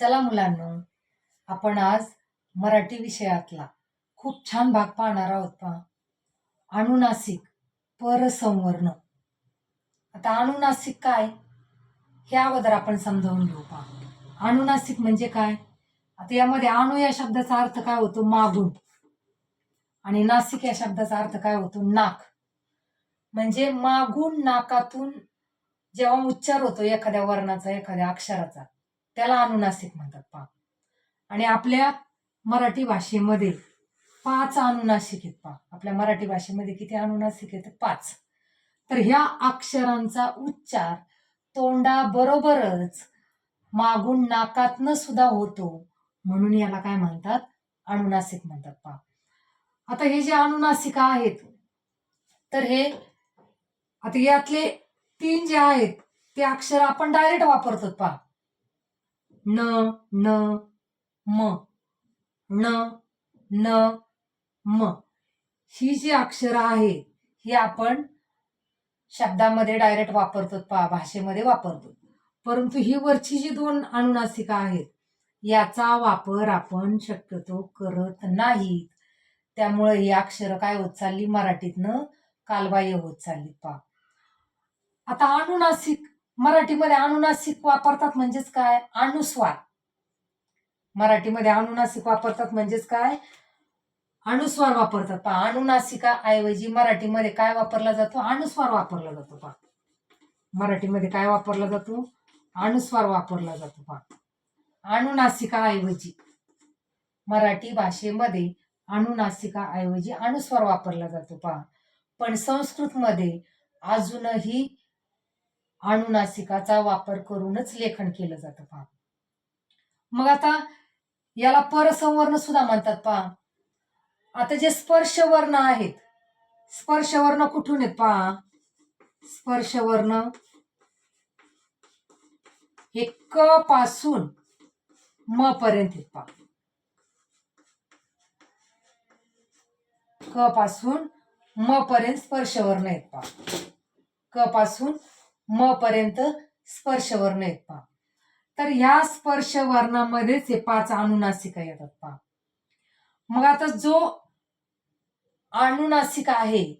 चला मुलांनो आपण आज मराठी विषयातला खूप छान भाग पाहणार आहोत पहा. अनुनासिक परसंवर्ण. आता अनुनासिक काय? हे अगोदर आपण समजावून घेऊ पहा. अनुनासिक म्हणजे काय? आता यामध्ये अणु या शब्दाचा अर्थ काय होतो? मागून. आणि नासिक या शब्दाचा अर्थ काय होतो? नाक. म्हणजे मागून नाकातून जेव्हा उच्चार होतो एखाद्या वर्णाचा एखाद्या अक्षराचा त्याला अनुनासिक म्हणतात पहा आणि आपल्या मराठी भाषेमध्ये पाच अनुनासिक आहेत पहा आपल्या मराठी भाषेमध्ये किती अनुनासिक आहेत? पाच. तर ह्या अक्षरांचा उच्चार तोंडाबरोबरच मागून नाकातनं सुद्धा होतो. म्हणून याला काय म्हणतात? अनुनासिक म्हणतात पहा आता हे जे अनुनासिका आहेत तर हे आता यातले तीन जे आहेत ते अक्षर आपण डायरेक्ट वापरतो पहा न न म. न न म. ही जी अक्षरं आहे ही आपण शब्दामध्ये डायरेक्ट वापरतो पहा भाषेमध्ये वापरतो परंतु ही वरची जी दोन अनुनासिका आहेत याचा वापर आपण शक्यतो करत नाहीत. त्यामुळे ही अक्षरं काय होत चालली? मराठीतनं कालबाह्य होत चालली पहा आता अनुनासिक मराठीमध्ये अनुनासिक वापरतात म्हणजेच काय? अनुस्वार. मराठीमध्ये अनुनासिक वापरतात म्हणजेच काय? अनुस्वार वापरतात. पहा अनुनासिका ऐवजी मराठीमध्ये काय वापरला जातो? अनुस्वार वापरला जातो पहा. मराठीमध्ये काय वापरला जातो? अनुस्वार वापरला जातो पहा. अनुनासिका ऐवजी मराठी भाषेमध्ये अनुनासिका ऐवजी अनुस्वार वापरला जातो पहा. पण संस्कृतमध्ये अजूनही अनुनासिकाचा वापर करूनच लेखन केलं जातं पहा. मग आता याला परसंवर्ण सुद्धा म्हणतात पहा. आता जे स्पर्शवर्ण आहेत स्पर्शवर्ण कुठून आहेत पहा? स्पर्शवर्ण हे क पासून म पर्यंत आहेत पहा. क पासून म पर्यंत स्पर्शवर्ण आहेत पहा. क पासून म पर्यंत स्पर्शवर्ण आहेत पहा. तर ह्या स्पर्शवर्णामध्येच हे पाच अनुनासिका येतात पहा. मग आता जो अनुनासिक आहे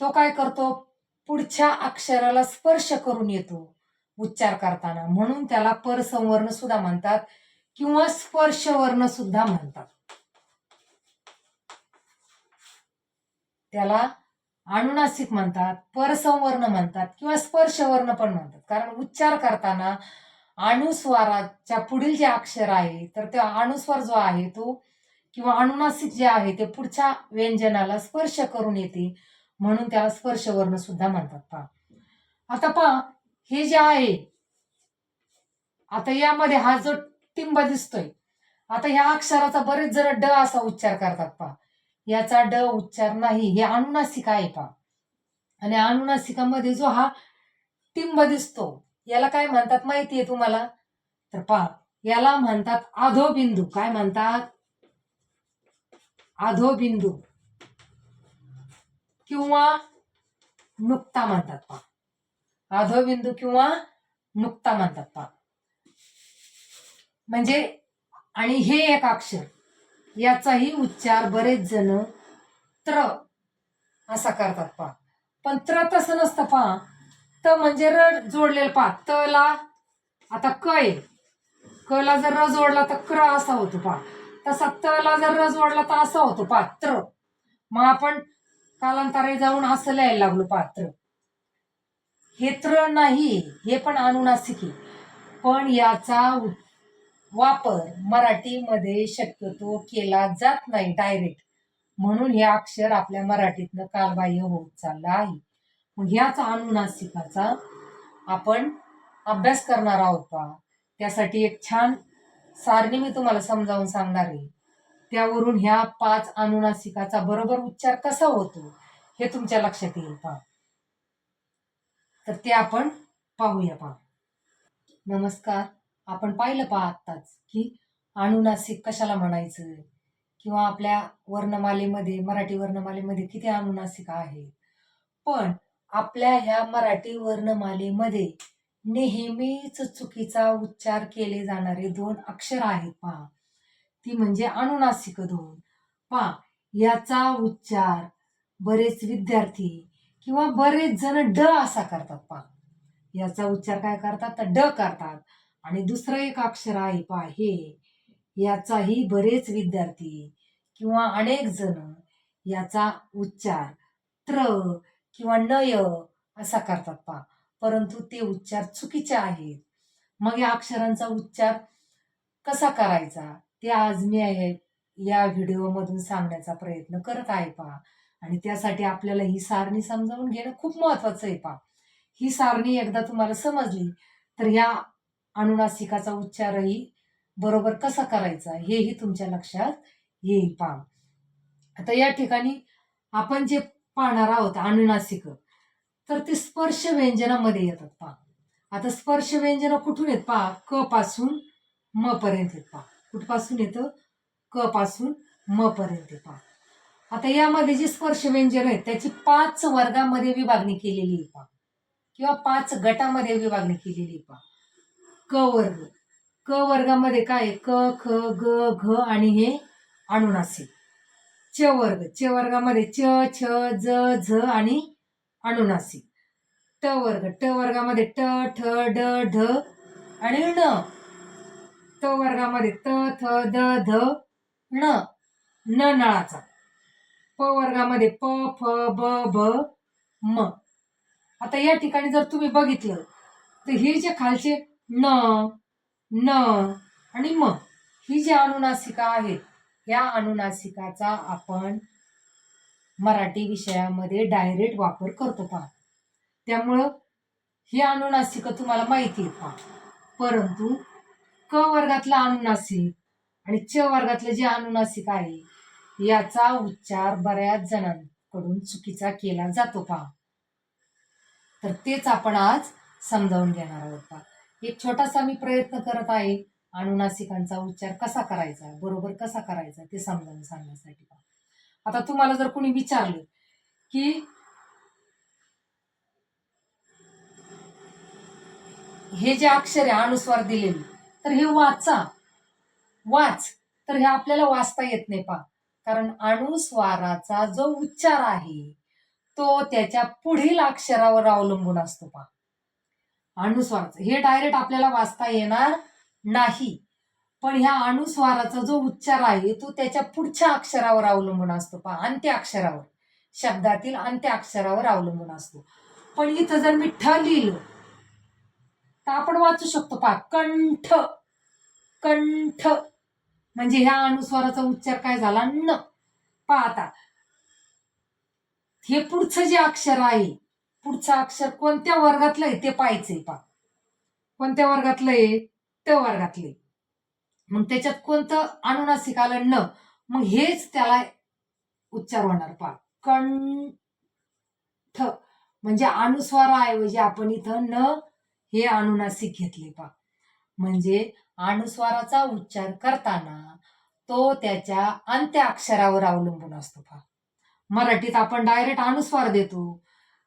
तो काय करतो? पुढच्या अक्षराला स्पर्श करून येतो उच्चार करताना. म्हणून त्याला परसंवर्ण सुद्धा म्हणतात किंवा स्पर्शवर्ण सुद्धा म्हणतात. त्याला अनुनासिक म्हणतात परसंवर्ण म्हणतात किंवा स्पर्शवर्ण पण म्हणतात. कारण उच्चार करताना अनुस्वाराच्या पुढील जे अक्षर आहे तर ते अनुस्वार जो आहे तो किंवा अनुनासिक जे आहे ते पुढच्या व्यंजनाला स्पर्श करून येते म्हणून त्याला स्पर्शवर्ण सुद्धा म्हणतात. पहा. आता पहा हे जे आहे आता यामध्ये हा जो टिंब दिसतोय आता ह्या अक्षराचा बरेच जर ड असा उच्चार करतात पहा. याचा ड उच्चार नाही. हे अनुनासिक आहे पहा आणि अनुनासिकामध्ये जो हा टिंब दिसतो याला काय म्हणतात माहिती आहे तुम्हाला? तर पा याला म्हणतात अधोबिंदू. काय म्हणतात? अधोबिंदू किंवा नुकता म्हणतात पा अधोबिंदू किंवा नुकता म्हणतात पा म्हणजे आणि हे एक अक्षर. याचाही उच्चार बरेच जण त्र असा करतात पहा. पण त्र तसं नसतं पहा. त म्हणजे र जोडलेलं पा त ला आता क आहे. क ला जर र जोडला तर क्र असा होतो पहा. तसा त ला जर र जोडला तर असा होतो पात्र मग आपण कालांतरे जाऊन असं लिहायला लागलो पात्र हे त्र नाही हे पण अनुनासिक आहे. पण याचा उ- वापर मराठीमध्ये शक्यतो केला जात नाही डायरेक्ट म्हणून हे अक्षर आपल्या मराठीतनं कालबाह्य होत चाललं आहे. मग ह्याच अनुनासिकाचा आपण अभ्यास करणार आहोत पा त्यासाठी एक छान सारणी मी तुम्हाला समजावून सांगणार आहे. त्यावरून ह्या पाच अनुनासिकाचा बरोबर उच्चार कसा होतो हे तुमच्या लक्षात येईल पहा. तर ते आपण पाहूया पहा. नमस्कार. आपण पाहिलं पहा आत्ताच की अनुनासिक कशाला म्हणायचं? किंवा आपल्या वर्णमालेमध्ये मराठी वर्णमालेमध्ये किती अनुनासिक आहेत? पण आपल्या ह्या मराठी वर्णमालेमध्ये नेहमीच चुकीचा उच्चार केले जाणारे दोन अक्षर आहेत पहा. ती म्हणजे अनुनासिक दोन. पहा याचा उच्चार बरेच विद्यार्थी किंवा बरेच जण ड असा करतात पहा. याचा उच्चार काय करतात? तर ड करतात. आणि दुसरं एक अक्षर आहे पहा हे. याचाही बरेच विद्यार्थी किंवा अनेक जण याचा उच्चार त्र किंवा नय असा करतात पहा. परंतु ते उच्चार चुकीचे आहेत. मग या अक्षरांचा उच्चार कसा करायचा? ते आज मी आहे- या व्हिडिओमधून सांगण्याचा प्रयत्न करत आहे पहा. आणि त्यासाठी आपल्याला ही सारणी समजावून घेणं खूप महत्वाचं आहे पहा. ही सारणी एकदा तुम्हाला समजली तर या अनुनासिकाचा उच्चारही बरोबर कसा करायचा हेही तुमच्या लक्षात येईल पहा आता या ठिकाणी आपण जे पाहणार आहोत अनुनासिक तर ते स्पर्श व्यंजनामध्ये येतात पहा आता स्पर्श व्यंजन कुठून येत? पहा क पासून म पर्यंत येत पहा. कुठपासून येतं? क पासून म पर्यंत येत पहा. आता यामध्ये जी स्पर्श व्यंजन आहेत त्याची पाच वर्गामध्ये विभागणी केलेली आहे पहा. किंवा पाच गटामध्ये विभागणी केलेली आहे पहा. क वर्ग. क वर्गामध्ये काय क ख ग घ आणि हे अनुनासिक च वर्ग. च वर्गामध्ये च छ ज झ आणि अनुनासिक ट वर्ग. ट वर्गामध्ये ट ठ ड ढ आणि ण. त वर्गामध्ये त थ द ध ण. न नळाचा. प वर्गामध्ये प फ ब भ म. आता या ठिकाणी जर तुम्ही बघितलं तर हे जे खालचे न न आणि म. ही जी अनुनासिका आहेत या अनुनासिकाचा आपण मराठी विषयामध्ये डायरेक्ट वापर करतो पहा. त्यामुळं ही अनुनासिक तुम्हाला माहिती आहेत पहा. परंतु क वर्गातला अनुनासिक आणि च वर्गातलं जे अनुनासिक आहे याचा उच्चार बऱ्याच जणांकडून चुकीचा केला जातो पहा. तर तेच आपण आज समजावून घेणार आहोत पहा. एक छोटासा मी प्रयत्न करत आहे अनुनासिकांचा उच्चार कसा करायचा बरोबर कसा करायचा ते समजावून सांगण्यासाठी. पहा आता तुम्हाला जर कोणी विचारलं की हे जे अक्षर आहे अनुस्वार दिलेले तर हे वाचा. वाच. तर हे आपल्याला वाचता येत नाही पहा. कारण अनुस्वाराचा जो उच्चार आहे तो त्याच्या पुढील अक्षरावर अवलंबून असतो पहा. अणुस्वाराचं हे डायरेक्ट आपल्याला वाचता येणार नाही. पण ह्या अनुस्वाराचा जो उच्चार आहे तो त्याच्या पुढच्या अक्षरावर अवलंबून असतो. पहा अंत्य अक्षरावर. शब्दातील अंत्य अक्षरावर अवलंबून असतो. पण इथं जर मी ठ लिहिलं तर आपण वाचू शकतो. पहा कंठ कंठ. म्हणजे ह्या अनुस्वाराचा उच्चार काय झाला? न. पाहता आता. हे पुढचं जे अक्षर आहे पुढचं अक्षर कोणत्या वर्गातलं आहे ते पाहायचंय पहा. कोणत्या वर्गातलं आहे? त्या वर्गातले मग त्याच्यात कोणतं अनुनासिक आलं न मग हेच त्याला उच्चार होणार पहा. कंठ म्हणजे अनुस्वाराऐवजी आपण इथं न हे अनुनासिक घेतले पहा. म्हणजे अनुस्वाराचा उच्चार करताना तो त्याच्या अंत्य अक्षरावर अवलंबून असतो पहा. मराठीत आपण डायरेक्ट अनुस्वार देतो.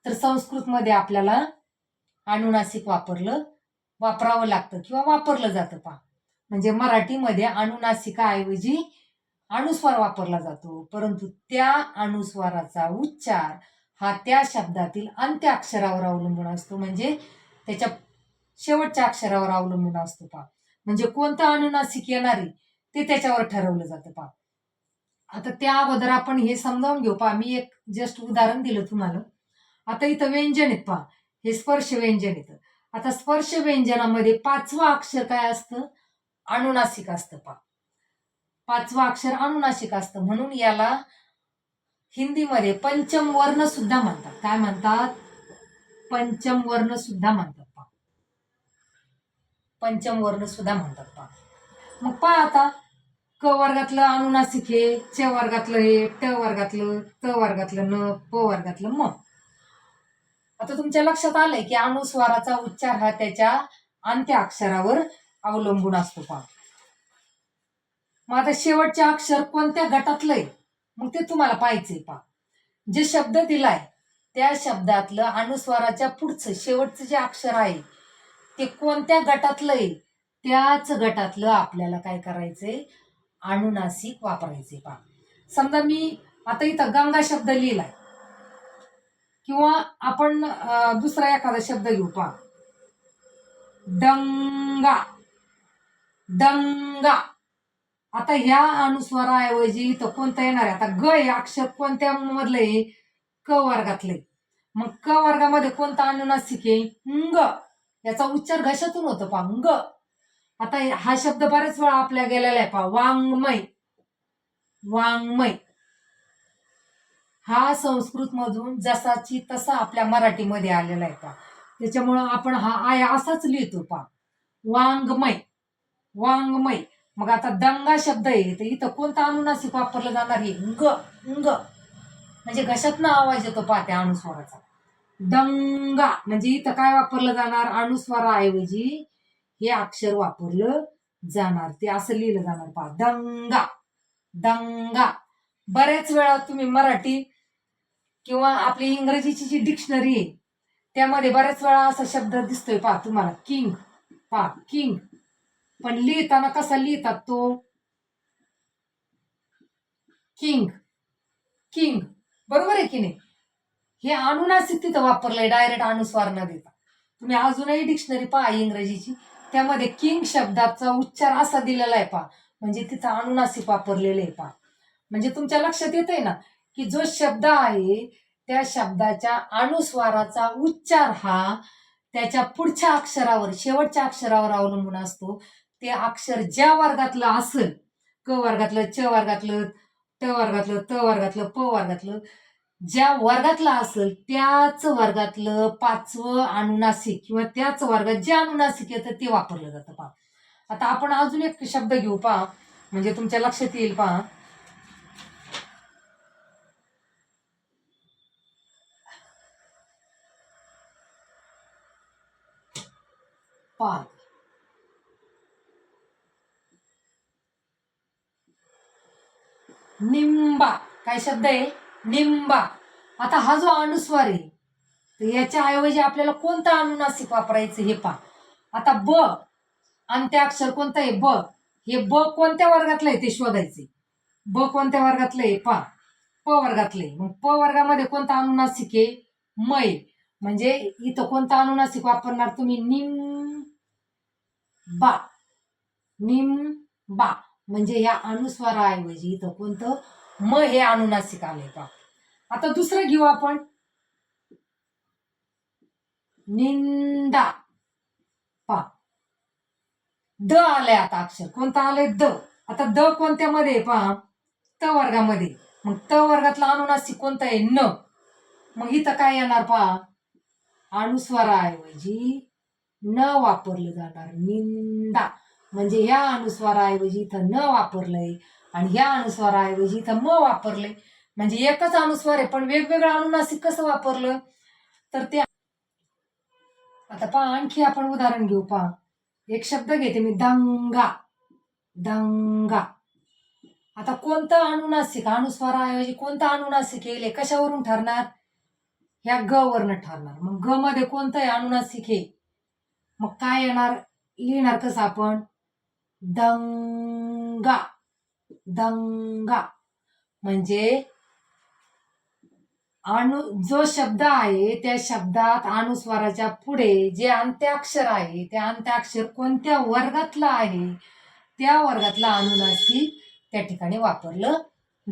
तर संस्कृतमध्ये आपल्याला अनुनासिक वापरलं वापरावं लागतं किंवा वापरलं जातं पहा. म्हणजे मराठीमध्ये अनुनासिकाऐवजी अनुस्वार वापरला जातो. परंतु त्या अनुस्वाराचा उच्चार हा त्या शब्दातील अंत्य अक्षरावर अवलंबून असतो. म्हणजे त्याच्या शेवटच्या अक्षरावर अवलंबून असतो पहा. म्हणजे कोणतं अनुनासिक येणारी ते त्याच्यावर ठरवलं जातं पहा. आता त्या अगोदर आपण हे समजावून घेऊ पहा. मी एक जस्ट उदाहरण दिलं तुम्हाला. आता इथं व्यंजन आहेत पहा. हे स्पर्श व्यंजन येतं आता स्पर्श व्यंजनामध्ये पाचवं अक्षर काय असतं? अनुनासिक असतं पहा. पाचवं अक्षर अनुनासिक असतं. म्हणून याला हिंदीमध्ये पंचम वर्ण सुद्धा म्हणतात. काय म्हणतात? पंचम वर्ण सुद्धा म्हणतात पहा. पंचम वर्ण सुद्धा म्हणतात पहा. मग पहा आता. क वर्गातलं अनुनासिक हे च वर्गातलं हे ट वर्गातलं त वर्गातलं न प वर्गातलं म. आता तुमच्या लक्षात आलंय की अनुस्वाराचा उच्चार हा त्याच्या अंत्य अक्षरावर अवलंबून असतो पहा. मग आता शेवटचे अक्षर कोणत्या गटातलंय मग ते तुम्हाला पाहायचंय पहा. जे शब्द दिलाय त्या शब्दातलं अनुस्वाराच्या पुढचं शेवटचं जे अक्षर आहे ते कोणत्या गटातलं त्याच गटातलं आपल्याला काय करायचंय? अनुनासिक वापरायचे पा समजा मी आता इथं गंगा शब्द लिहिलाय. किंवा आपण दुसरा एखादा शब्द घेऊ पा डंगा डंगा आता ह्या अनुस्वाराऐवजी इथं कोणता येणार आहे? आता ग हे अक्षर कोणत्या मधलं आहे? क वर्गातले मग क वर्गामध्ये कोणता अनुनासिक ग याचा उच्चार घशातून होतो पा ग आता हा शब्द बरेच वेळा आपल्या गेलेला आहे पा वाङ्मय. वाङ्मय. हा संस्कृत मधून जसाची तसा आपल्या मराठीमध्ये आलेला आहे पा त्याच्यामुळं आपण हा आय असाच लिहितो पा वांगमय. वांगमय. मग आता दंगा शब्द आहे तर इथं कोणता अनुनासिक वापरला जाणार आहे ग ग म्हणजे घशातनं आवाज येतो पा त्या अनुस्वाराचा. दंगा. म्हणजे इथं काय वापरलं जाणार? अनुस्वाराऐवजी हे अक्षर वापरलं जाणार. ते असं लिहिलं जाणार पहा. दंगा. दंगा. बऱ्याच वेळा तुम्ही मराठी किंवा आपली इंग्रजीची जी डिक्शनरी आहे त्यामध्ये बऱ्याच वेळा असा शब्द दिसतोय पहा तुम्हाला. किंग पहा किंग. पण लिहिताना कसा लिहितात तो? King king. बरोबर आहे की नाही? हे अनुनासिक तिथं वापरलंय डायरेक्ट अनुस्वार न देता तुम्ही अजूनही डिक्शनरी पहा इंग्रजीची. त्यामध्ये किंग शब्दाचा उच्चार असा दिलेला आहे पहा. म्हणजे तिथं अनुनासिक वापरलेलं आहे पहा. म्हणजे तुमच्या लक्षात येत आहे ना? की जो शब्द आहे त्या शब्दाच्या अनुस्वाराचा उच्चार हा त्याच्या पुढच्या अक्षरावर शेवटच्या अक्षरावर अवलंबून असतो. ते अक्षर ज्या वर्गातलं असेल क वर्गातलं च वर्गातलं ट वर्गातलं त वर्गातलं प वर्गातलं ज्या वर्गातलं असेल त्याच वर्गातलं पाचवं अनुनासिक किंवा त्याच वर्गात जे अनुनासिक येतं ते वापरलं जातं. पहा. आता आपण अजून एक शब्द घेऊ पहा. म्हणजे तुमच्या लक्षात येईल पहा. पहा निंबा. काय शब्द आहे? निंबा. आता हा जो अनुस्वार आहे तर याच्या ऐवजी आपल्याला कोणता अनुनासिक वापरायचं हे पा आता ब अंत्य अक्षर कोणतं आहे? ब. हे ब कोणत्या वर्गातलं आहे ते शोधायचे ब कोणत्या वर्गातलं आहे? पा प वर्गातलं आहे. मग प वर्गामध्ये कोणता अनुनासिक आहे? मै म्हणजे इथं कोणता अनुनासिक वापरणार तुम्ही? निम बा. निम बा म्हणजे या अनुस्वाराऐवजी इथं कोणतं? म हे अनुनासिक आलंय का आता दुसरं घेऊ आपण. निंदा. पा. द आलंय आता अक्षर. कोणता आलंय? द. आता द कोणत्यामध्ये पहा त वर्गामध्ये. मग त वर्गातला अनुनासिक कोणतं आहे? न. मग इथं काय येणार पहा अनुस्वाराऐवजी न वापरलं जाणार. निंदा. म्हणजे ह्या अनुस्वाराऐवजी इथं न वापरलंय आणि या अनुस्वाराऐवजी इथं म वापरलंय. म्हणजे एकच अनुस्वार आहे पण वेगवेगळं अनुनासिक कसं वापरलं? तर ते आता पहा आणखी आपण उदाहरण घेऊ पहा. एक शब्द घेते मी दंगा. दंगा. आता कोणतं अनुनासिक? अनुस्वाराऐवजी कोणतं अनुनासिक येईल? कशावरून ठरणार? ह्या ग वरनं ठरणार. मग ग मध्ये कोणतं आहे अनुनासिक हे? मग काय येणार? लिहिणार कसं आपण? दंगा. दंगा. म्हणजे अनु जो शब्द आहे त्या शब्दात अनुस्वाराच्या पुढे जे अंत्याक्षर आहे त्या अंत्याक्षर कोणत्या वर्गातलं आहे? त्या वर्गातलं अनुनासी त्या ठिकाणी वापरलं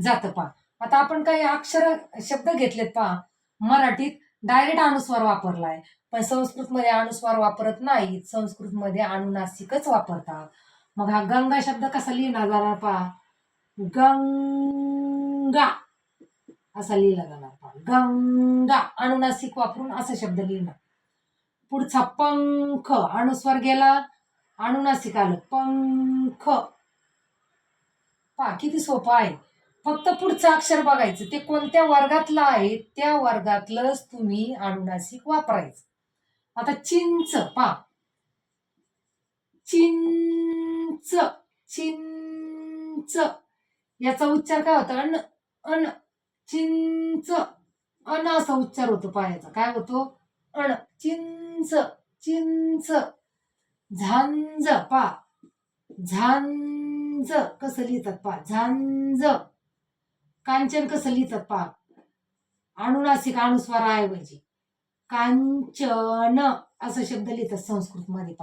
जातं पहा. आता आपण काही अक्षर शब्द घेतलेत पहा. मराठीत डायरेक्ट अनुस्वार वापरलाय. पण संस्कृतमध्ये अनुस्वार वापरत नाहीत संस्कृतमध्ये अनुनासिकच वापरतात. मग हा गंगा शब्द कसा लिहिला जाणार पहा. गंगा असा लिहिला जाणार पहा. गंगा अनुनासिक वापरून असा शब्द लिहिणार पुढचा पंख अनुस्वार गेला. अनुनासिक आलं. पंख. पहा किती सोपं आहे. फक्त पुढचं अक्षर बघायचं. ते कोणत्या वर्गातलं आहे? त्या वर्गातलंच तुम्ही अनुनासिक वापरायचं. आता चिंच पा. चिंच चिंच. याचा उच्चार काय होता? अन अन. चिंच अन असा उच्चार होतो पायाचा. काय होतो? अण चिंच चिंच. झांज पा. झांज. कसं लिहितात पा? झांज. कांचन कसं लिहितात पा? अनुनासिक अनुस्वार अनुस्वाराऐवजी कांचन असा शब्द लिहितात संस्कृत मध्ये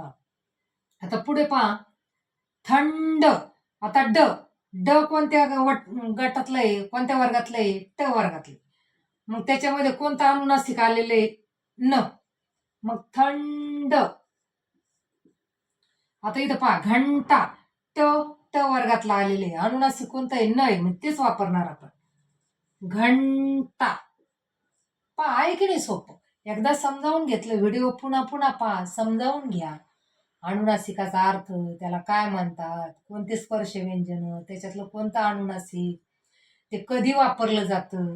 आता पुढे पहा. थंड आता ड. ड कोणत्या ग- वट- गटातलं आहे? कोणत्या वर्गातलं आहे? ट वर्गातलं मग त्याच्यामध्ये कोणता अनुनासिक आलेलं आहे? न. मग थंड. आता इथं पहा. घंटा. ट ट वर्गातला आलेले आहे. अनुनासिक कोणतं आहे? न आहे. मग तेच वापरणार आपण. घंटा. पहा आहे की नाही सोपं? एकदा समजावून घेतलं व्हिडिओ पुन्हा पुन्हा पहा समजावून घ्या. अनुनासिकाचा अर्थ त्याला काय म्हणतात कोणते स्पर्श व्यंजन त्याच्यातलं कोणतं अनुनासिक ते कधी वापरलं जातं?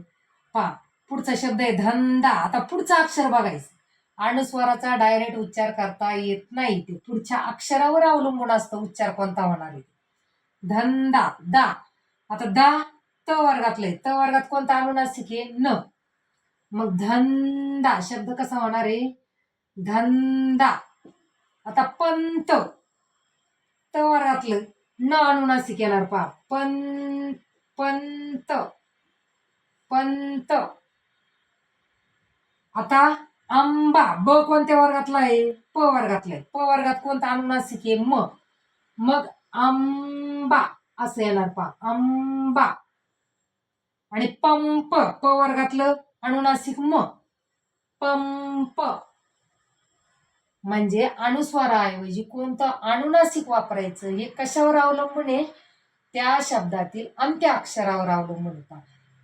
पहा पुढचा शब्द आहे धंदा. आता पुढचं अक्षर बघायचं. अनुस्वाराचा डायरेक्ट उच्चार करता येत नाही. ते पुढच्या अक्षरावर अवलंबून असतं. उच्चार कोणता होणार आहे? धंदा. दा. आता दा त वर्गातले त वर्गात कोणता अनुनासिक आहे? न. मग धंदा शब्द कसा होणार आहे? धंदा. आता पंत. तवरातलं न अनुनासिक येणार पा पं पंत पंत आता आंबा. ब कोणत्या वर्गातला आहे? प वर्गातला आहे. प वर्गात कोणता अनुनासिक आहे म. मग आंबा. असं येणार पा आंबा. आणि पंप. प वर्गातलं अनुनासिक म पंप. म्हणजे अनुस्वाराऐवजी कोणतं अनुनासिक वापरायचं हे कशावर अवलंबून आहे? त्या शब्दातील अंत्य अक्षरावर अवलंबून होता.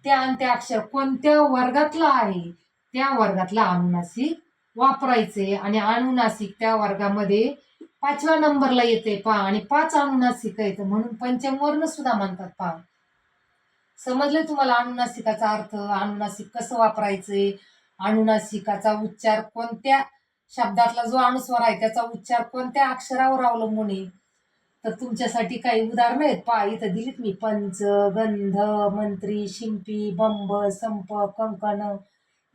त्या अंत्य अक्षर कोणत्या वर्गातला आहे? त्या वर्गातला अनुनासिक वापरायचे आणि अनुनासिक त्या वर्गामध्ये पाचव्या नंबरला येते पा आणि पाच अनुनासिक येतं म्हणून पंचमवर्ण सुद्धा म्हणतात पा समजलं तुम्हाला अनुनासिकाचा अर्थ अनुनासिक कसं वापरायचे अनुनासिकाचा उच्चार कोणत्या शब्दातला जो अनुस्वार आहे त्याचा उच्चार कोणत्या अक्षरावर अवलंबून आहे? तर तुमच्यासाठी काही उदाहरणं आहेत. पा इथं दिलीत मी. पंच गंध मंत्री शिंपी बंब संप कंकण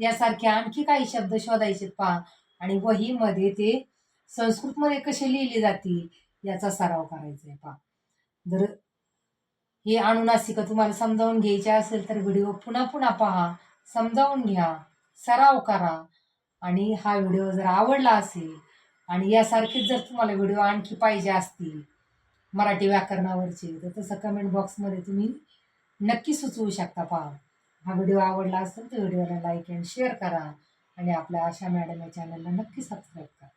यासारखे आणखी काही शब्द शोधायचे पहा. आणि वहीमध्ये ते संस्कृतमध्ये कसे लिहिले जातील याचा सराव करायचा आहे पहा. जर हे अनुनासिक तुम्हाला समजावून घ्यायचे असेल तर व्हिडिओ पुन्हा पुन्हा पहा. समजावून घ्या. सराव करा. आणि हा व्हिडिओ जर आवडला असेल आणि यासारखेच जर तुम्हाला व्हिडिओ आणखी पाहिजे असतील मराठी व्याकरणावरचे तर तसं कमेंट बॉक्समध्ये तुम्ही नक्की सुचवू शकता पहा. हा व्हिडिओ आवडला असेल तर व्हिडिओला लाईक अँड शेअर करा. आणि आपल्या आशा मॅडम या चॅनलला नक्की सबस्क्राईब करा.